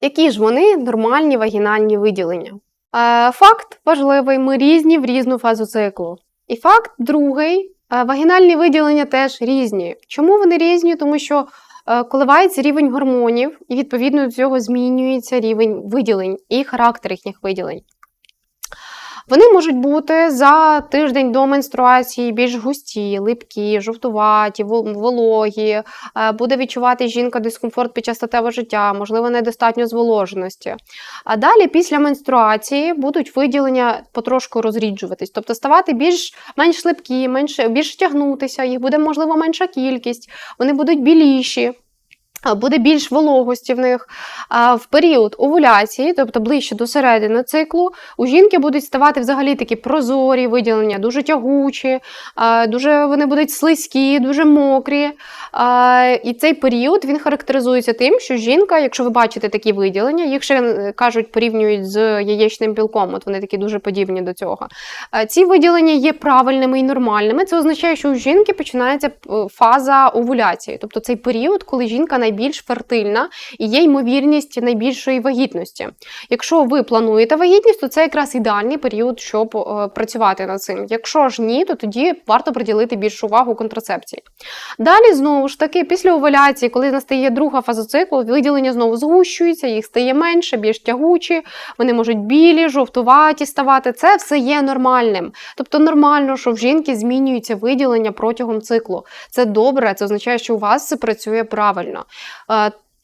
Які ж вони нормальні вагінальні виділення? Е, Факт важливий: ми різні в різну фазу циклу. І факт другий: е, вагінальні виділення теж різні. Чому вони різні? Тому що е, коливається рівень гормонів, і відповідно до цього змінюється рівень виділень і характер їхніх виділень. Вони можуть бути за тиждень до менструації більш густі, липкі, жовтуваті, вол- вологі. Е, Буде відчувати жінка дискомфорт під час статевого життя, можливо, недостатньо зволоженості. А далі, після менструації, будуть виділення потрошку розріджуватись, тобто ставати більш менш липкі, менш більш тягнутися, їх буде можливо менша кількість, вони будуть біліші. Буде більш вологості в них. В період овуляції, тобто ближче до середини циклу, у жінки будуть ставати взагалі такі прозорі виділення, дуже тягучі, дуже вони будуть слизькі, дуже мокрі. І цей період він характеризується тим, що жінка, якщо ви бачите такі виділення, їх ще е, кажуть, порівнюють з яєчним білком, от вони такі дуже подібні до цього. Ці виділення є правильними і нормальними. Це означає, що у жінки починається е, фаза овуляції, тобто цей період, коли жінка найбільш фертильна і є ймовірність найбільшої вагітності. Якщо ви плануєте вагітність, то це якраз ідеальний період, щоб е, працювати над цим. Якщо ж ні, то тоді варто приділити більшу увагу контрацепції. Далі знову ж таки, після овуляції, коли настає друга фаза циклу, виділення знову згущуються, їх стає менше, більш тягучі, вони можуть білі, жовтуваті ставати. Це все є нормальним. Тобто нормально, що в жінки змінюється виділення протягом циклу. Це добре, це означає, що у вас все працює правильно.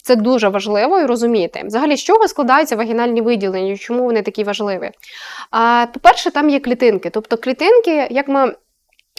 Це дуже важливо і розуміти. Взагалі, з чого складаються вагінальні виділення, чому вони такі важливі? По-перше, там є клітинки. Тобто клітинки, як ми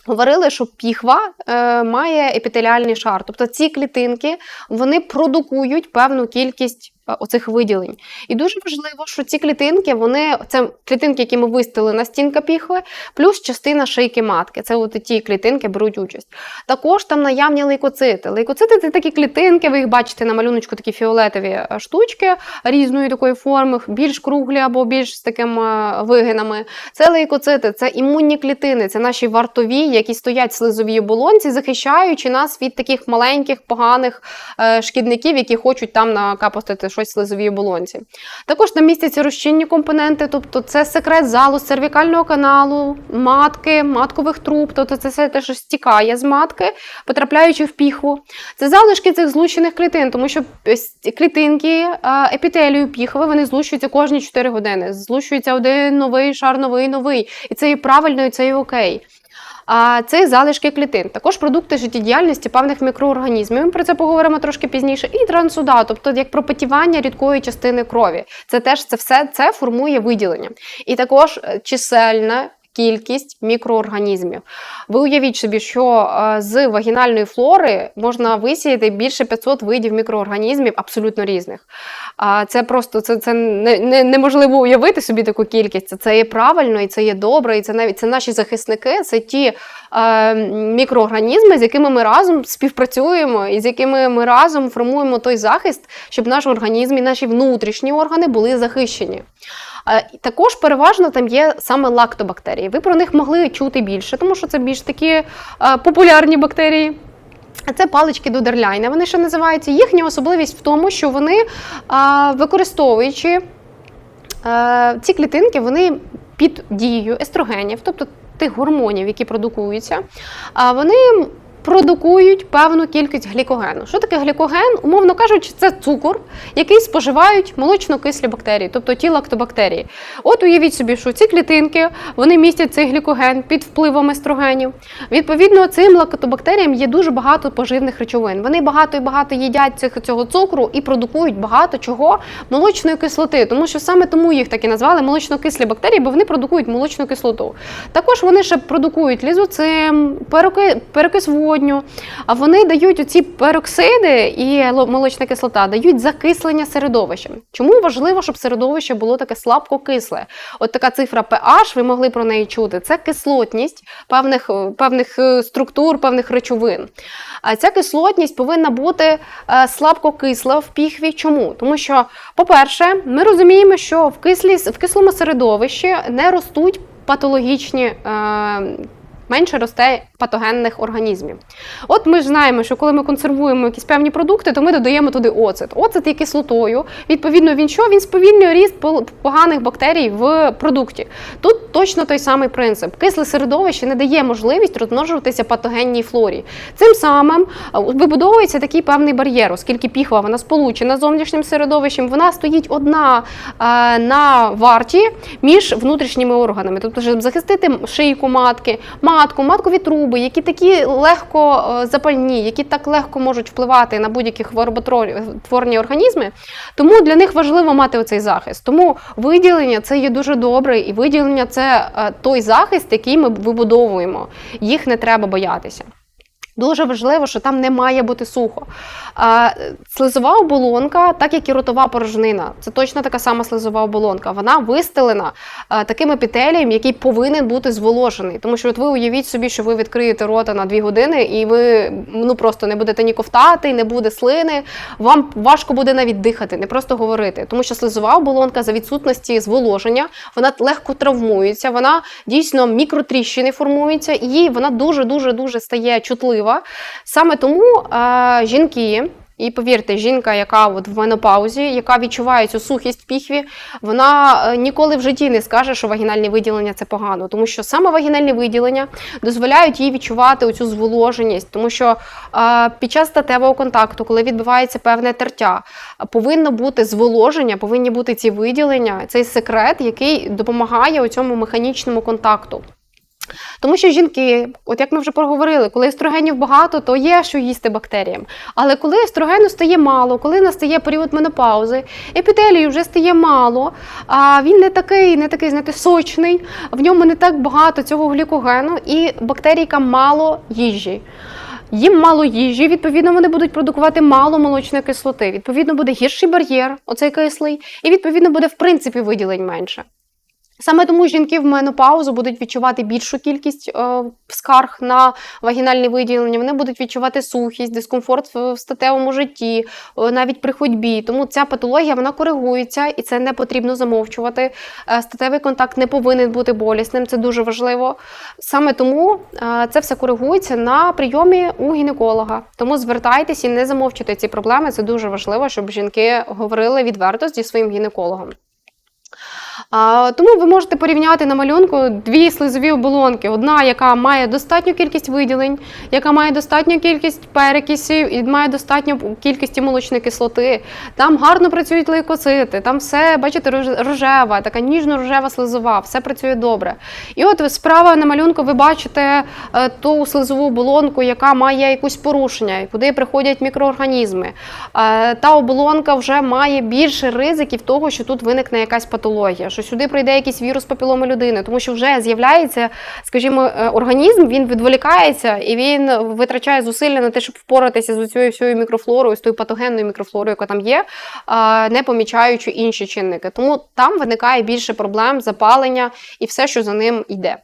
говорили, що піхва е, має епітеліальний шар. Тобто ці клітинки вони продукують певну кількість оцих виділень. І дуже важливо, що ці клітинки, вони це клітинки, які ми вистили на стінка піхви, плюс частина шийки матки. Це от ті клітинки беруть участь. Також там наявні лейкоцити. Лейкоцити це такі клітинки, ви їх бачите на малюночку, такі фіолетові е, штучки різної такої форми, більш круглі або більш з такими вигинами. Це лейкоцити, це імунні клітини, це наші вартові, які стоять в слизовій оболонці, захищаючи нас від таких маленьких поганих е, шкідників, які хочуть там накапостити щось в слизовій оболонці. Також там містяться розчинні компоненти, тобто це секрет залу з cervicального каналу, матки, маткових труб, тобто це все те, що стікає з матки, потрапляючи в піхву. Це залишки цих злущених клітин, тому що е, клітинки е, епітелію піхви вони злущуються кожні 4 години. Злущується один новий шар, новий, новий. І це і правильно, і це і окей. А це залишки клітин, також продукти життєдіяльності певних мікроорганізмів. Ми про це поговоримо трошки пізніше. І трансуда, тобто як пропотівання рідкої частини крові. Це теж це все це формує виділення. І також е, чисельна. Кількість мікроорганізмів. Ви уявіть собі, що е, з вагінальної флори можна висіяти більше 500 видів мікроорганізмів абсолютно різних. А це просто це, це не, не, неможливо уявити собі таку кількість. Це, є правильно і це є добре, і це навіть це наші захисники, це ті мікроорганізми, з якими ми разом співпрацюємо, і з якими ми разом формуємо той захист, щоб наш організм і наші внутрішні органи були захищені. Е, Також переважно там є саме лактобактерії. Ви про них могли чути більше, тому що це більш такі е, популярні бактерії. Це палички Дудерляйна, вони ще називаються. Їхня особливість в тому, що вони, використовуючи е, ці клітинки, вони під дією естрогенів, тобто тих гормонів, які продукуються, вони продукують певну кількість глікогену. Що таке глікоген? Умовно кажучи, це цукор, який споживають молочно-кислі бактерії, тобто ті лактобактерії. От уявіть собі, що ці клітинки вони містять цей глікоген під впливом естрогенів. Відповідно, цим лактобактеріям є дуже багато поживних речовин. Вони багато і багато їдять цих, цього цукру і продукують багато чого молочної кислоти, тому що саме тому їх так і назвали молочно-кислі бактерії, бо вони продукують молочну кислоту. Також вони ще продукують лізоцим, перекис водню, а вони дають оці пероксиди і молочна кислота дають закислення середовища. Чому важливо, щоб середовище було таке слабкокисле? От така цифра pH, ви могли про неї чути. Це кислотність певних, е, певних е, структур, певних речовин. А ця кислотність повинна бути е, слабкокисла в піхві. Чому? Тому що, по-перше, ми розуміємо, що в, кислі, в кислому середовищі не ростуть патологічні. Менше росте патогенних організмів. От ми ж знаємо, що коли ми консервуємо якісь певні продукти, то ми додаємо туди оцет. Оцет є кислотою. Відповідно, він що? Він сповільнює ріст поганих бактерій в продукті. Тут точно той самий принцип. Кисле середовище не дає можливість розмножуватися патогенній флорі. Цим самим вибудовується такий певний бар'єр, оскільки піхва вона сполучена з зовнішнім середовищем, вона стоїть одна е, на варті між внутрішніми органами, тобто, щоб захистити шийку матки, матку, маткові труби, які такі легко е, запальні, які так легко можуть впливати на будь-які хвороботворні організми. Тому для них важливо мати оцей захист. Тому виділення це є дуже добре, і виділення це е, той захист, який ми вибудовуємо. Їх не треба боятися. Дуже важливо, що там не має бути сухо. А, слизова оболонка, так як і ротова порожнина, це точно така сама слизова оболонка. Вона вистелена а, таким епітелієм, який повинен бути зволожений. Тому що от ви уявіть собі, що ви відкриєте рота на дві години, і ви ну просто не будете ні ковтати, не буде слини. Вам важко буде навіть дихати, не просто говорити. Тому що слизова оболонка за відсутності зволоження, вона легко травмується, вона дійсно мікротріщини формуються, і вона дуже дуже дуже стає чутлива. Саме тому е, жінки. І повірте, жінка, яка от в менопаузі, яка відчуває цю сухість піхві, вона е, ніколи в житті не скаже, що вагінальні виділення це погано, тому що саме вагінальні виділення дозволяють їй відчувати оцю зволоженість, тому що е, під час статевого контакту, коли відбувається певне тертя, повинно бути зволоження, повинні бути ці виділення, цей секрет, який допомагає у цьому механічному контакту. Тому що жінки, от як ми вже проговорили, коли естрогенів багато, то є що їсти бактеріям. Але коли естрогену стає мало, коли настає період менопаузи, епітелію вже стає мало, а він не такий, не такий, знаєте, сочний, в ньому не так багато цього глікогену, і бактерійкам мало їжі. Їм мало їжі, відповідно, вони будуть продукувати мало молочної кислоти. Відповідно, буде гірший бар'єр, оцей кислий, і відповідно буде в принципі виділень менше. Саме тому жінки в менопаузу будуть відчувати більшу кількість е, скарг на вагінальні виділення, вони будуть відчувати сухість, дискомфорт в, статевому житті, е, навіть при ходьбі. Тому ця патологія вона коригується і це не потрібно замовчувати. Е, статевий контакт не повинен бути болісним, це дуже важливо. Саме тому е, це все коригується на прийомі у гінеколога. Тому звертайтесь і не замовчуйте ці проблеми. Це дуже важливо, щоб жінки говорили відверто зі своїм гінекологом. Тому ви можете порівняти на малюнку дві слизові оболонки: одна, яка має достатню кількість виділень, яка має достатню кількість перекисів і має достатню кількість молочної кислоти. Там гарно працюють лейкоцити, там все, бачите, рожева, така ніжно-рожева слизова, все працює добре. І от справа на малюнку ви бачите е, ту слизову оболонку, яка має якусь порушення, куди приходять мікроорганізми. Е, Та оболонка вже має більше ризиків того, що тут виникне якась патологія, що сюди прийде якийсь вірус папіломи людини, тому що вже з'являється, скажімо, е, організм, він відволікається і він витрачає зусилля на те, щоб впоратися з цією всією мікрофлорою, з тою патогенною мікрофлорою, яка там є, не помічаючи інші чинники. Тому там виникає більше проблем, запалення і все, що за ним йде.